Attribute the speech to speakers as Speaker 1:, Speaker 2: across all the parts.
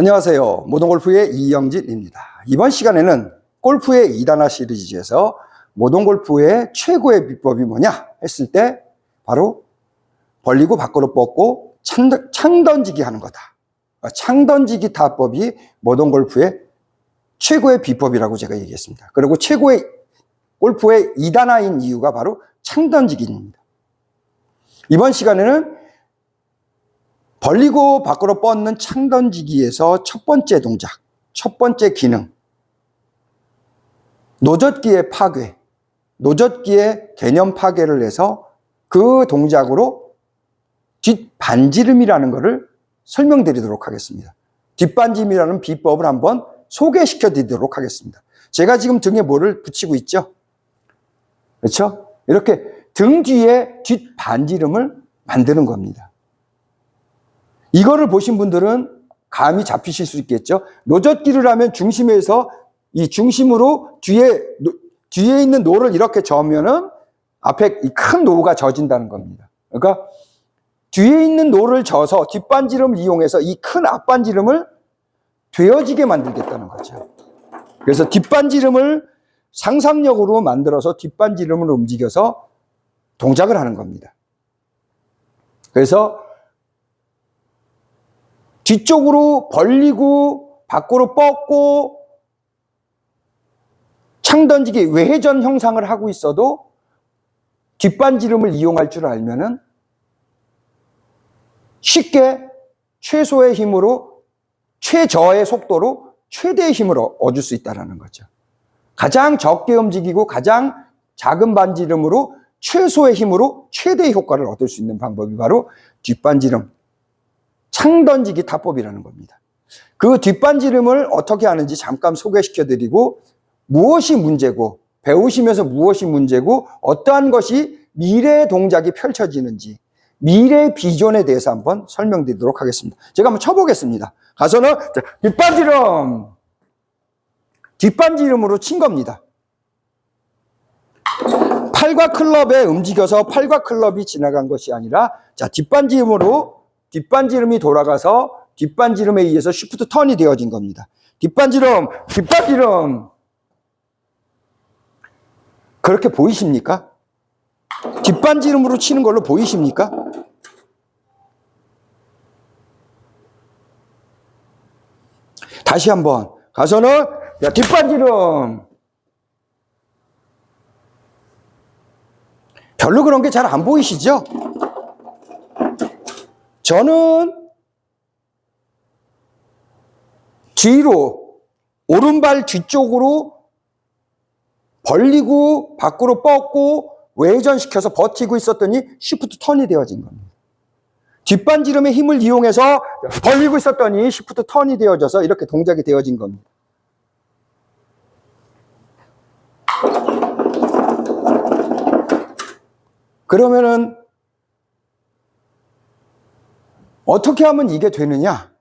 Speaker 1: 안녕하세요. 모동골프의 이영진입니다. 이번 시간에는 골프의 2단화 시리즈에서 모동골프의 최고의 비법이 뭐냐 했을 때 바로 벌리고 밖으로 뻗고 창, 창 던지기 하는 거다. 창 던지기 타법이 모동골프의 최고의 비법이라고 제가 얘기했습니다. 그리고 최고의 골프의 2단화인 이유가 바로 창 던지기입니다. 이번 시간에는 벌리고 밖으로 뻗는 창 던지기에서 첫 번째 동작, 첫 번째 기능. 노젓기의 파괴, 노젓기의 개념 파괴를 해서 그 동작으로 뒷반지름이라는 것을 설명드리도록 하겠습니다. 뒷반지름이라는 비법을 한번 소개시켜 드리도록 하겠습니다. 제가 지금 등에 뭐를 붙이고 있죠? 그렇죠? 이렇게 등 뒤에 뒷반지름을 만드는 겁니다. 이거를 보신 분들은 감이 잡히실 수 있겠죠. 노젓기를 하면 중심에서 이 중심으로 뒤에 노- 뒤에 있는 노를 이렇게 저으면은 앞에 이 큰 노가 져진다는 겁니다. 그러니까 뒤에 있는 노를 져서 뒷반지름을 이용해서 이 큰 앞반지름을 되어지게 만들겠다는 거죠. 그래서 뒷반지름을 상상력으로 만들어서 뒷반지름을 움직여서 동작을 하는 겁니다. 그래서 뒤쪽으로 벌리고 밖으로 뻗고 창 던지기 외회전 형상을 하고 있어도 뒷반지름을 이용할 줄 알면은 쉽게 최소의 힘으로 최저의 속도로 최대의 힘을 얻- 얻을 수 있다는 거죠. 가장 적게 움직이고 가장 작은 반지름으로 최소의 힘으로 최대의 효과를 얻을 수 있는 방법이 바로 뒷반지름, 창 던지기 타법이라는 겁니다. 그 뒷반지름을 어떻게 하는지 잠깐 소개시켜 드리고 무엇이 문제고 배우시면서 무엇이 문제고 어떠한 것이 미래의 동작이 펼쳐지는지 미래의 비전에 대해서 한번 설명드리도록 하겠습니다. 제가 한번 쳐보겠습니다. 가서는 자, 뒷반지름 뒷반지름으로 친 겁니다. 팔과 클럽에 움직여서 팔과 클럽이 지나간 것이 아니라 자 뒷반지름으로 뒷반지름이 돌아가서 뒷반지름에 의해서 쉬프트 턴이 되어진 겁니다. 뒷반지름, 뒷반지름 그렇게 보이십니까? 뒷반지름으로 치는 걸로 보이십니까? 다시 한번 가서는 야, 뒷반지름 별로 그런 게 잘 안 보이시죠? 저는 뒤로 오른발 뒤쪽으로 벌리고 밖으로 뻗고 외전시켜서 버티고 있었더니 시프트 턴이 되어진 겁니다. 뒷반지름의 힘을 이용해서 벌리고 있었더니 시프트 턴이 되어져서 이렇게 동작이 되어진 겁니다. 그러면은 어떻게 하면 이게 되느냐?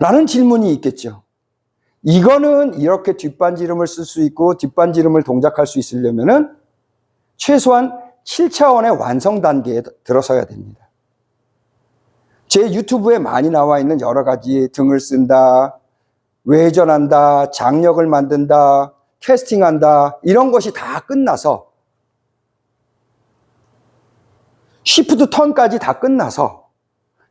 Speaker 1: 라는 질문이 있겠죠. 이거는 이렇게 뒷반지름을 쓸 수 있고 뒷반지름을 동작할 수 있으려면은 최소한 7차원의 완성 단계에 들어서야 됩니다. 제 유튜브에 많이 나와 있는 여러 가지 등을 쓴다, 외전한다, 장력을 만든다, 캐스팅한다, 이런 것이 다 끝나서 시프트 턴까지 다 끝나서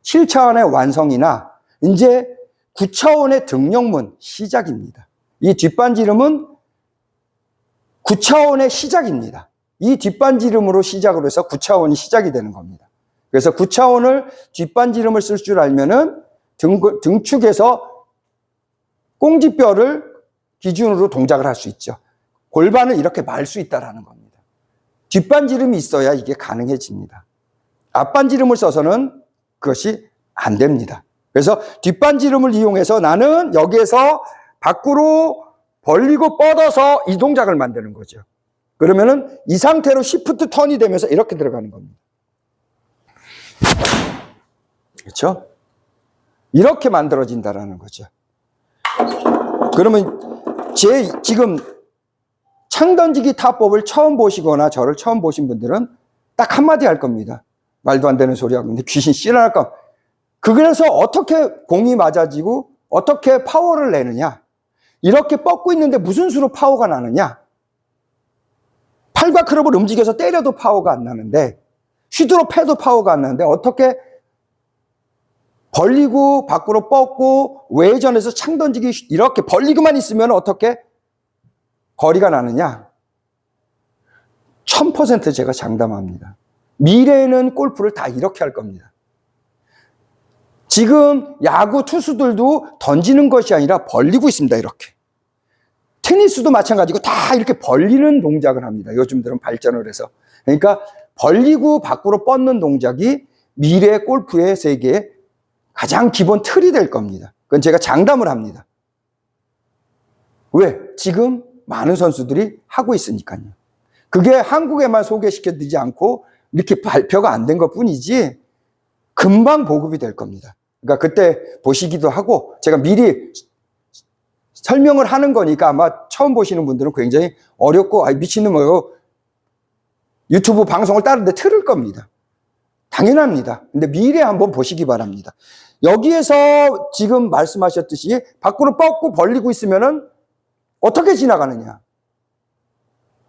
Speaker 1: 7차원의 완성이나 이제 9차원의 등력문 시작입니다. 이 뒷반지름은 9차원의 시작입니다. 이 뒷반지름으로 시작으로 해서 9차원이 시작이 되는 겁니다. 그래서 9차원을 뒷반지름을 쓸 줄 알면은 등, 등축에서 꽁지뼈를 기준으로 동작을 할 수 있죠. 골반을 이렇게 말 수 있다라는 겁니다. 뒷반지름이 있어야 이게 가능해집니다. 앞반지름을 써서는 그것이 안 됩니다. 그래서 뒷반지름을 이용해서 나는 여기에서 밖으로 벌리고 뻗어서 이 동작을 만드는 거죠. 그러면은 이 상태로 시프트 턴이 되면서 이렇게 들어가는 겁니다. 그렇죠? 이렇게 만들어진다라는 거죠. 그러면 제 지금 창 던지기 타법을 처음 보시거나 저를 처음 보신 분들은 딱 한마디 할 겁니다. 말도 안 되는 소리 하고 있는데 귀신 씨랄까 그래서 어떻게 공이 맞아지고 어떻게 파워를 내느냐? 이렇게 뻗고 있는데 무슨 수로 파워가 나느냐? 팔과 클럽을 움직여서 때려도 파워가 안 나는데 휘두로 패도 파워가 안 나는데 어떻게 벌리고 밖으로 뻗고 외전에서 창 던지기 이렇게 벌리고만 있으면 어떻게 거리가 나느냐? 1000% 제가 장담합니다. 미래에는 골프를 다 이렇게 할 겁니다. 지금 야구 투수들도 던지는 것이 아니라 벌리고 있습니다. 이렇게. 테니스도 마찬가지고 다 이렇게 벌리는 동작을 합니다. 요즘들은 발전을 해서. 그러니까 벌리고 밖으로 뻗는 동작이 미래 골프의 세계의 가장 기본 틀이 될 겁니다. 그건 제가 장담을 합니다. 왜? 지금 많은 선수들이 하고 있으니까요. 그게 한국에만 소개시켜드리지 않고 이렇게 발표가 안 된 것 뿐이지 금방 보급이 될 겁니다. 그러니까 그때 보시기도 하고 제가 미리 설명을 하는 거니까 아마 처음 보시는 분들은 굉장히 어렵고 아, 미친놈 뭐요 유튜브 방송을 따르는데 틀을 겁니다. 당연합니다. 근데 미래 한번 보시기 바랍니다. 여기에서 지금 말씀하셨듯이 밖으로 뻗고 벌리고 있으면은 어떻게 지나가느냐?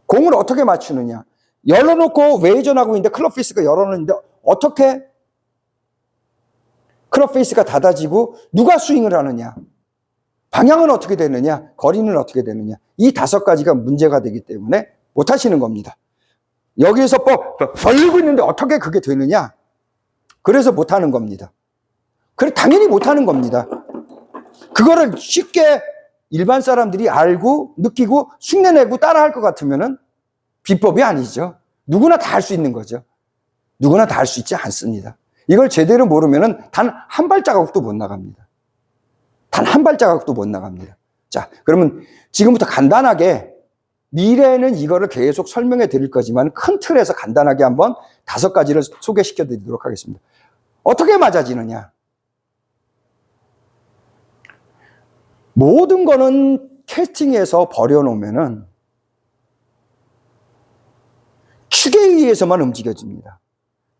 Speaker 1: 공을 어떻게 맞추느냐? 열어놓고 외전하고 있는데 클럽 페이스가 열어놓는데 어떻게 클럽 페이스가 닫아지고 누가 스윙을 하느냐? 방향은 어떻게 되느냐? 거리는 어떻게 되느냐? 이 다섯 가지가 문제가 되기 때문에 못 하시는 겁니다. 여기에서 뻗, 벌리고 있는데 어떻게 그게 되느냐? 그래서 못 하는 겁니다. 그래, 당연히 못 하는 겁니다. 그거를 쉽게 일반 사람들이 알고 느끼고 흉내내고 따라할 것 같으면은 비법이 아니죠. 누구나 다 할 수 있는 거죠. 누구나 다 할 수 있지 않습니다. 이걸 제대로 모르면은 단 한 발자국도 못 나갑니다. 단 한 발자국도 못 나갑니다. 자, 그러면 지금부터 간단하게 미래에는 이거를 계속 설명해 드릴 거지만 큰 틀에서 간단하게 한번 다섯 가지를 소개시켜 드리도록 하겠습니다. 어떻게 맞아지느냐? 모든 거는 캐스팅에서 버려놓으면은 축에 의해서만 움직여집니다.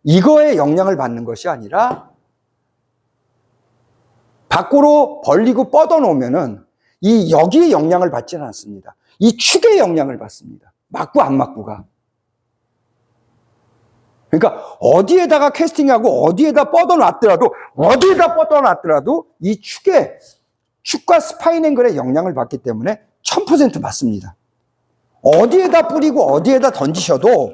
Speaker 1: 이거에 영향을 받는 것이 아니라 밖으로 벌리고 뻗어놓으면은 이 여기에 영향을 받지는 않습니다. 이 축에 영향을 받습니다. 맞고 안 맞고가. 그러니까 어디에다가 캐스팅하고 어디에다 뻗어놨더라도 어디에다 뻗어놨더라도 이 축에 축과 스파인 앵글에 영향을 받기 때문에 1000% 맞습니다. 어디에다 뿌리고 어디에다 던지셔도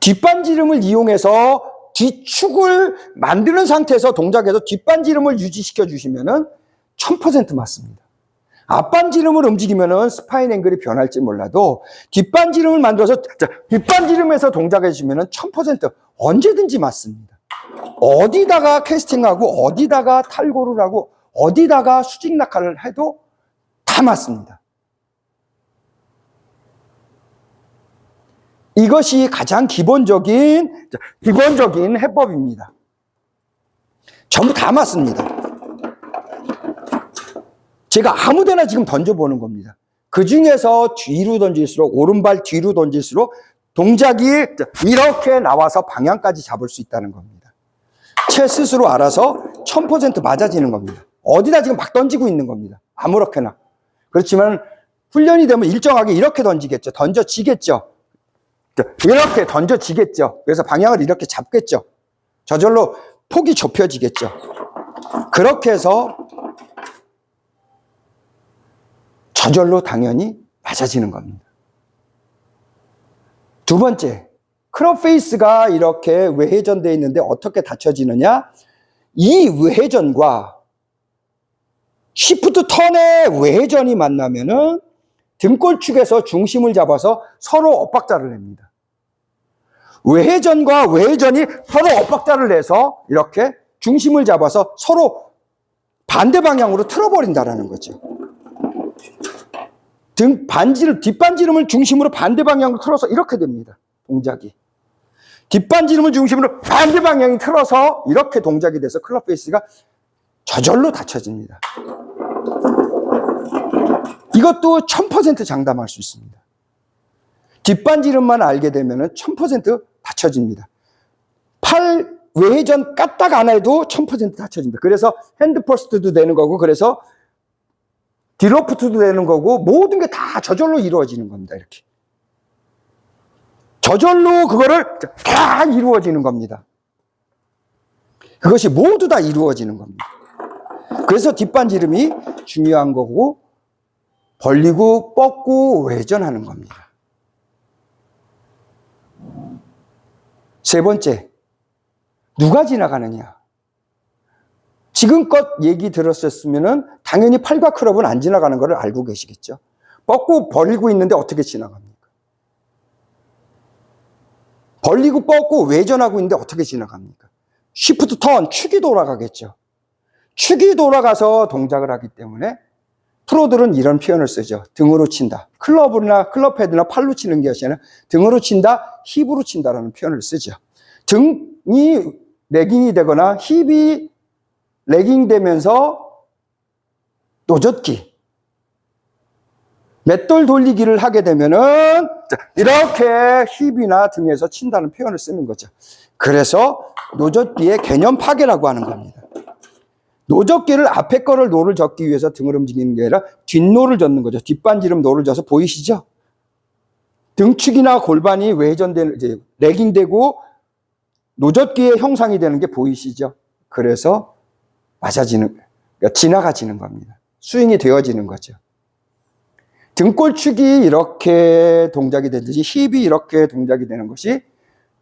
Speaker 1: 뒷반지름을 이용해서 뒤축을 만드는 상태에서 동작에서 뒷반지름을 유지시켜 주시면은 1000% 맞습니다. 앞반지름을 움직이면은 스파인 앵글이 변할지 몰라도 뒷반지름을 만들어서 자, 뒷반지름에서 동작해 주시면은 1000% 언제든지 맞습니다. 어디다가 캐스팅하고 어디다가 탈고를 하고 어디다가 수직 낙하를 해도 다 맞습니다. 이것이 가장 기본적인 기본적인 해법입니다. 전부 다 맞습니다. 제가 아무 데나 지금 던져보는 겁니다. 그 중에서 뒤로 던질수록 오른발 뒤로 던질수록 동작이 이렇게 나와서 방향까지 잡을 수 있다는 겁니다. 채 스스로 알아서 1000% 맞아지는 겁니다. 어디다 지금 막 던지고 있는 겁니다. 아무렇게나. 그렇지만 훈련이 되면 일정하게 이렇게 던지겠죠. 던져지겠죠. 이렇게 던져지겠죠. 그래서 방향을 이렇게 잡겠죠. 저절로 폭이 좁혀지겠죠. 그렇게 해서 저절로 당연히 맞아지는 겁니다. 두 번째, 크롭 페이스가 이렇게 외회전되어 있는데 어떻게 닫혀지느냐? 이 외회전과 시프트 턴의 외회전이 만나면은 등골축에서 중심을 잡아서 서로 엇박자를 냅니다. 외회전과 외회전이 서로 엇박자를 내서 이렇게 중심을 잡아서 서로 반대 방향으로 틀어버린다라는 거죠. 등 반지름 뒷반지름을 중심으로 반대 방향으로 틀어서 이렇게 됩니다. 동작이. 뒷반지름을 중심으로 반대 방향이 틀어서 이렇게 동작이 돼서 클럽 페이스가 저절로 닫혀집니다. 이것도 1000% 장담할 수 있습니다. 뒷반지름만 알게 되면 1000% 닫혀집니다. 팔 외회전 까딱 안 해도 1000% 닫혀진다. 그래서 핸드 퍼스트도 되는 거고, 그래서 디로프트도 되는 거고, 모든 게 다 저절로 이루어지는 겁니다. 이렇게. 저절로 그거를 다 이루어지는 겁니다. 그것이 모두 다 이루어지는 겁니다. 그래서 뒷반지름이 중요한 거고, 벌리고 뻗고 외전하는 겁니다. 세 번째, 누가 지나가느냐? 지금껏 얘기 들었었으면은 당연히 팔과 클럽은 안 지나가는 것을 알고 계시겠죠? 뻗고 벌리고 있는데 어떻게 지나갑니까? 벌리고 뻗고 외전하고 있는데 어떻게 지나갑니까? 쉬프트 턴, 축이 돌아가겠죠. 축이 돌아가서 동작을 하기 때문에 프로들은 이런 표현을 쓰죠. 등으로 친다. 클럽이나 클럽 헤드나 팔로 치는 것이 아니라 등으로 친다, 힙으로 친다라는 표현을 쓰죠. 등이 레깅이 되거나 힙이 레깅 되면서 노젓기, 맷돌 돌리기를 하게 되면은 이렇게 힙이나 등에서 친다는 표현을 쓰는 거죠. 그래서 노젓기의 개념 파괴라고 하는 겁니다. 노젓기를 앞에 거를 노를 젓기 위해서 등을 움직이는 게 아니라 뒷노를 젓는 거죠. 뒷반지름 노를 져서 보이시죠? 등축이나 골반이 외전되는 이제 레깅되고 노젓기의 형상이 되는 게 보이시죠? 그래서 맞아지는 그러니까 지나가지는 겁니다. 스윙이 되어지는 거죠. 등골축이 이렇게 동작이 되듯이 힙이 이렇게 동작이 되는 것이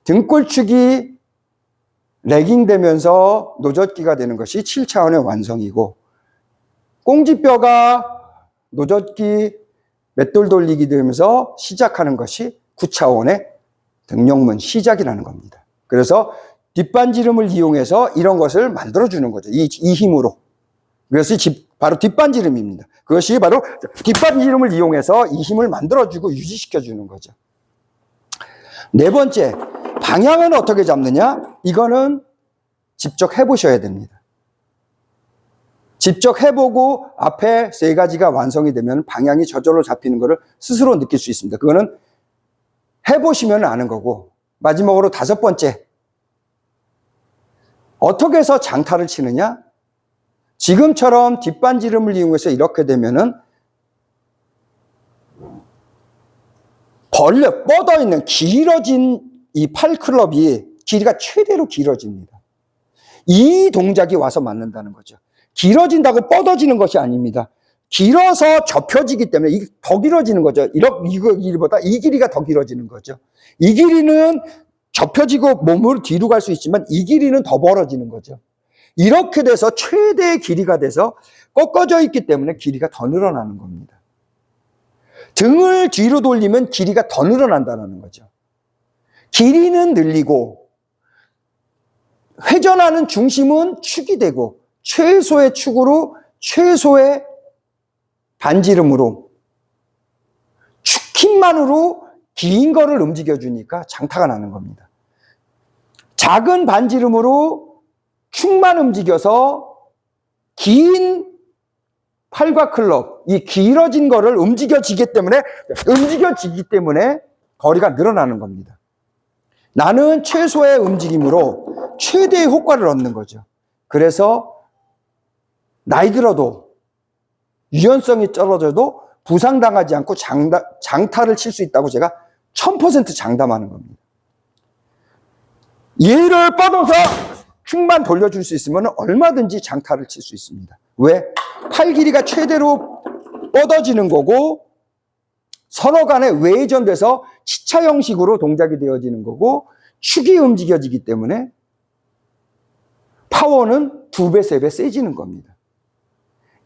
Speaker 1: 등골축이 레깅 되면서 노젓기가 되는 것이 7차원의 완성이고 꽁지뼈가 노젓기 맷돌 돌리기 되면서 시작하는 것이 9차원의 등용문 시작이라는 겁니다. 그래서 뒷반지름을 이용해서 이런 것을 만들어주는 거죠. 이, 이 힘으로. 그것이 집- 바로 뒷반지름입니다. 그것이 바로 뒷반지름을 이용해서 이 힘을 만들어주고 유지시켜주는 거죠. 네 번째, 방향은 어떻게 잡느냐? 이거는 직접 해보셔야 됩니다. 직접 해보고 앞에 세 가지가 완성이 되면 방향이 저절로 잡히는 것을 스스로 느낄 수 있습니다. 그거는 해보시면 아는 거고, 마지막으로 다섯 번째, 어떻게 해서 장타를 치느냐? 지금처럼 뒷반지름을 이용해서 이렇게 되면은 벌려 뻗어 있는 길어진 이 팔클럽이 길이가 최대로 길어집니다. 이 동작이 와서 맞는다는 거죠. 길어진다고 뻗어지는 것이 아닙니다. 길어서 접혀지기 때문에 더 길어지는 거죠. 이렇 이거 길이보다 이 길이가 더 길어지는 거죠. 이 길이는 접혀지고 몸을 뒤로 갈 수 있지만 이 길이는 더 벌어지는 거죠. 이렇게 돼서 최대의 길이가 돼서 꺾어져 있기 때문에 길이가 더 늘어나는 겁니다. 등을 뒤로 돌리면 길이가 더 늘어난다는 거죠. 길이는 늘리고 회전하는 중심은 축이 되고 최소의 축으로 최소의 반지름으로 축힘만으로 긴 거를 움직여 주니까 장타가 나는 겁니다. 작은 반지름으로 축만 움직여서 긴 팔과 클럽, 이 길어진 거를 움직여지기 때문에, 움직여지기 때문에 거리가 늘어나는 겁니다. 나는 최소의 움직임으로 최대의 효과를 얻는 거죠. 그래서 나이 들어도 유연성이 떨어져도 부상당하지 않고 장다, 장타를 칠 수 있다고 제가 1000% 장담하는 겁니다. 얘를 뻗어서 흉만 돌려줄 수 있으면 얼마든지 장타를 칠 수 있습니다. 왜? 팔 길이가 최대로 뻗어지는 거고 서로 간에 외전돼서 치차 형식으로 동작이 되어지는 거고 축이 움직여지기 때문에 파워는 두 배, 세 배 세지는 겁니다.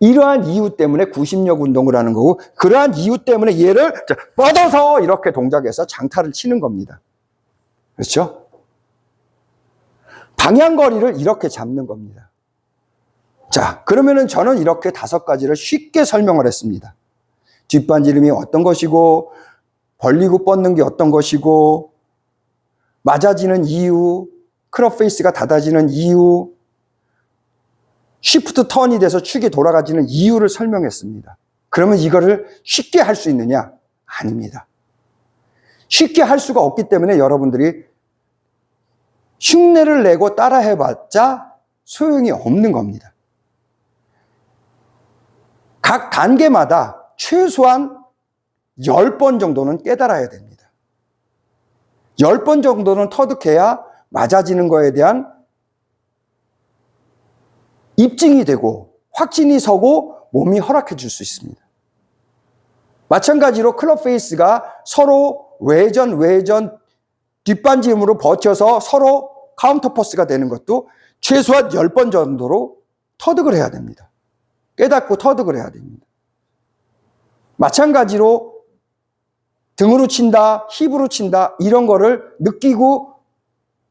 Speaker 1: 이러한 이유 때문에 구심력 운동을 하는 거고 그러한 이유 때문에 얘를 뻗어서 이렇게 동작해서 장타를 치는 겁니다. 그렇죠? 방향거리를 이렇게 잡는 겁니다. 자, 그러면은 저는 이렇게 다섯 가지를 쉽게 설명을 했습니다. 뒷반지름이 어떤 것이고, 벌리고 뻗는 게 어떤 것이고, 맞아지는 이유, 크롭 페이스가 닫아지는 이유, 쉬프트 턴이 돼서 축이 돌아가지는 이유를 설명했습니다. 그러면 이거를 쉽게 할 수 있느냐? 아닙니다. 쉽게 할 수가 없기 때문에 여러분들이 흉내를 내고 따라 해봤자 소용이 없는 겁니다. 각 단계마다 최소한 10번 정도는 깨달아야 됩니다. 10번 정도는 터득해야 맞아지는 거에 대한 입증이 되고 확진이 서고 몸이 허락해 줄 수 있습니다. 마찬가지로 클럽 페이스가 서로 외전, 외전, 뒷반지음으로 버텨서 서로 카운터 퍼스가 되는 것도 최소한 10번 정도로 터득을 해야 됩니다. 깨닫고 터득을 해야 됩니다. 마찬가지로 등으로 친다, 힙으로 친다, 이런 거를 느끼고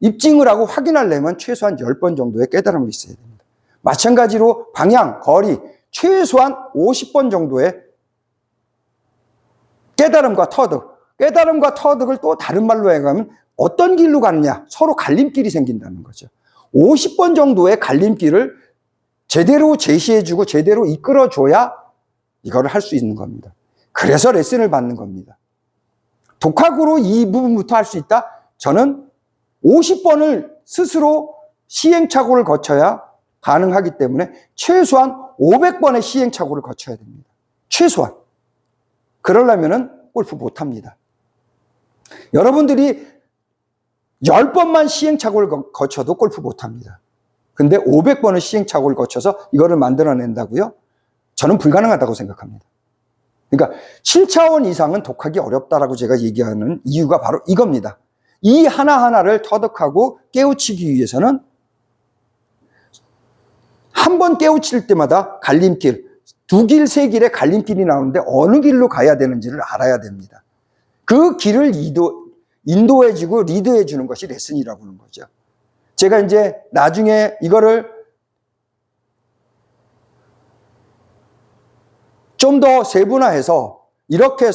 Speaker 1: 입증을 하고 확인하려면 최소한 10번 정도의 깨달음이 있어야 됩니다. 마찬가지로 방향, 거리, 최소한 50번 정도의 깨달음과 터득. 깨달음과 터득을 또 다른 말로 해가면 어떤 길로 가느냐? 서로 갈림길이 생긴다는 거죠. 50번 정도의 갈림길을 제대로 제시해주고 제대로 이끌어줘야 이거를 할 수 있는 겁니다. 그래서 레슨을 받는 겁니다. 독학으로 이 부분부터 할 수 있다? 저는 50번을 스스로 시행착오를 거쳐야 가능하기 때문에 최소한 500번의 시행착오를 거쳐야 됩니다. 최소한. 그러려면은 골프 못 합니다. 여러분들이 10번만 시행착오를 거- 거쳐도 골프 못 합니다. 근데 500번의 시행착오를 거쳐서 이거를 만들어낸다고요? 저는 불가능하다고 생각합니다. 그러니까 7차원 이상은 독하기 어렵다라고 제가 얘기하는 이유가 바로 이겁니다. 이 하나하나를 터득하고 깨우치기 위해서는 한 번 깨우칠 때마다 갈림길, 두 길, 세 길의 갈림길이 나오는데 어느 길로 가야 되는지를 알아야 됩니다. 그 길을 인도, 인도해주고 리드해주는 것이 레슨이라고 하는 거죠. 제가 이제 나중에 이거를 좀 더 세분화해서 이렇게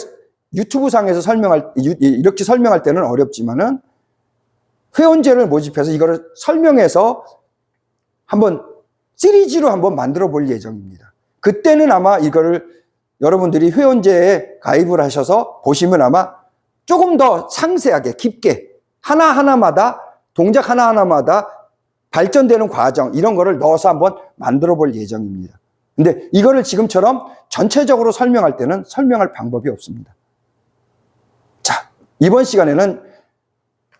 Speaker 1: 유튜브 상에서 설명할, 유- 이렇게 설명할 때는 어렵지만은 회원제를 모집해서 이거를 설명해서 한번 시리즈로 한번 만들어 볼 예정입니다. 그때는 아마 이거를 여러분들이 회원제에 가입을 하셔서 보시면 아마 조금 더 상세하게 깊게 하나하나마다 동작 하나하나마다 발전되는 과정 이런 거를 넣어서 한번 만들어 볼 예정입니다. 근데 이거를 지금처럼 전체적으로 설명할 때는 설명할 방법이 없습니다. 자, 이번 시간에는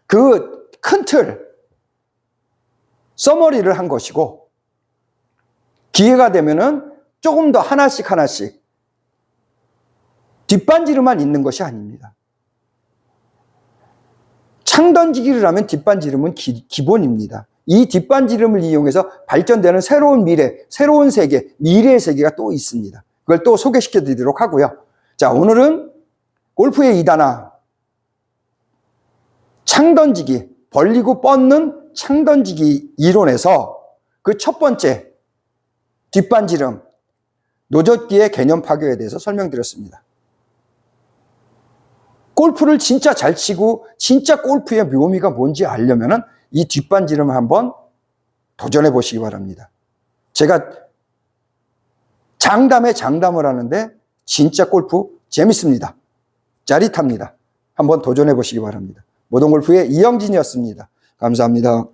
Speaker 1: 그 큰 틀, 서머리를 한 것이고, 기회가 되면은 조금 더 하나씩 하나씩 뒷반지름만 있는 것이 아닙니다. 창 던지기를 하면 뒷반지름은 기, 기본입니다. 이 뒷반지름을 이용해서 발전되는 새로운 미래, 새로운 세계, 미래의 세계가 또 있습니다. 그걸 또 소개시켜 드리도록 하고요. 자, 오늘은 골프의 2단아, 창 던지기, 벌리고 뻗는 창 던지기 이론에서 그 첫 번째, 뒷반지름, 노젓기의 개념 파괴에 대해서 설명드렸습니다. 골프를 진짜 잘 치고 진짜 골프의 묘미가 뭔지 알려면은 이 뒷반지름을 한번 도전해 보시기 바랍니다. 제가 장담에 장담을 하는데 진짜 골프 재밌습니다. 짜릿합니다. 한번 도전해 보시기 바랍니다. 모동골프의 이영진이었습니다. 감사합니다.